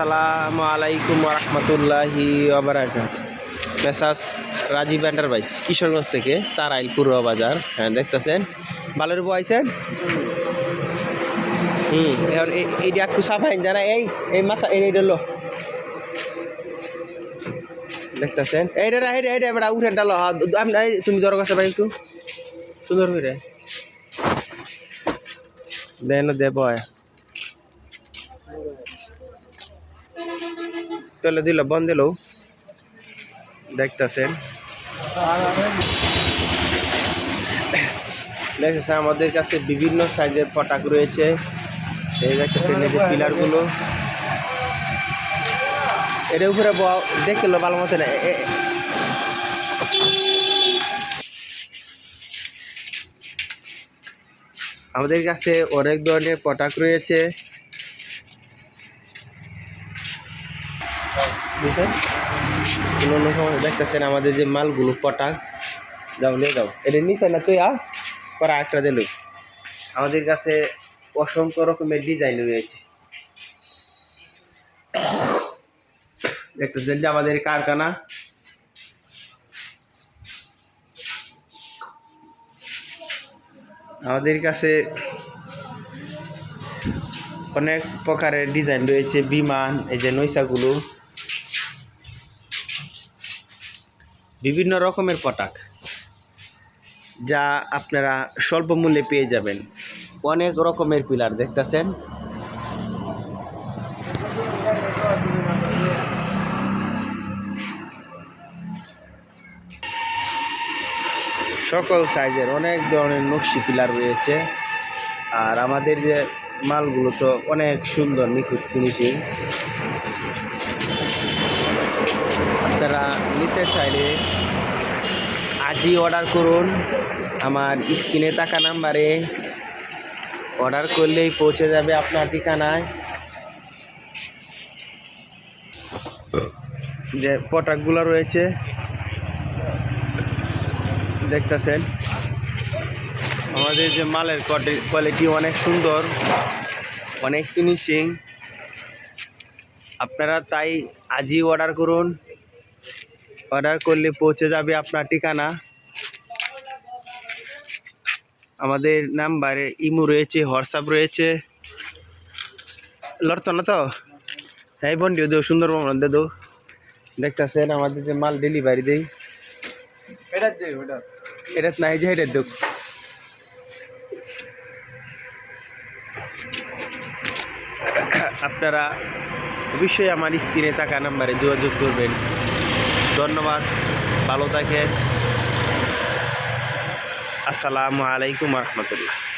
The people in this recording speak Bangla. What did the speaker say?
আসসালামু আলাইকুম রহমতুল্লাহি ওবরাকাত মেসাজ রাজীব এন্টারপ্রাইজ কিশোরগঞ্জ থেকে তারাইল পূর্ব বাজার। হ্যাঁ দেখতেছেন? ভালো রূপ আইছেন? হুম এখন এই- একটু সাফাইন জানা এই এই মাথা এই এইটা লো। দেখতেছেন? এই না এইটা এইটা এবার উঠেন ডালো এই, তুমি ধরো কাছে ভাই একটু। সুন্দর করে দেন দেব চলে দিল বন্ধ দিল। দেখতেছেন। দেখতেছেন আমাদের কাছে বিভিন্ন সাইজের পটাক রয়েছে। এই দেখতেছেন, এই যে পিলারগুলো। এর উপরে ব- দেখতে লো ভালো মতো না আমাদের কাছে অনেক ধরনের পটাক রয়েছে। বুঝছেন? অন্য অন্য সময় দেখতেছেন আমাদের যে মালগুলো পটাক যাও, নিয়ে যাও। এটা নিচে না তুই, আ? পরে একটা দিল আমাদের কাছে অসংখ্য রকমের ডিজাইন রয়েছে। দেখতেছেন যে আমাদের কারখানা। আমাদের কাছে অনেক প্রকারের ডিজাইন রয়েছে, বিমান, এই যে নৈশাগুলো। বিভিন্ন রকমের পটাক, যা আপনারা স্বল্প মূল্যে পেয়ে যাবেন। অনেক রকমের পিলার, দেখতেছেন? সকল সাইজের অনেক ধরনের নকশি পিলার রয়েছে। আর আমাদের যে মালগুলো তো অনেক সুন্দর, নিখুঁত ফিনিশিং আপনারা নিতে চাইলে আজই অর্ডার করুন। আমার স্ক্রিনে থাকা নাম্বারে অর্ডার করলেই পৌঁছে যাবে আপনার ঠিকানায়। যে প্রোডাক্টগুলো রয়েছে, দেখতেছেন? আমাদের যে মালের কোয়ালিটি অনেক সুন্দর, অনেক ফিনিশিং আপনারা তাই আজই অর্ডার করুন। অর্ডার করলে পৌঁছে যাবে আপনার ঠিকানা। আমাদের নাম্বারে ইমো রয়েছে হোয়াটসঅ্যাপ রয়েছে। লড়তো না তো? হ্যাঁ বন্ডিও দেও সুন্দর ভ্রমণ দে দো। দেখতেছেন আমাদের যে মাল ডেলিভারি দেই। এটা নাই যে এটা দেখ। আপনারা অবশ্যই আমার স্ক্রিনে থাকা নাম্বারে যোগাযোগ করবেন। ধন্যবাদ ভালো থাকেন। আসসালামু আলাইকুম রহমতুল্লাহ।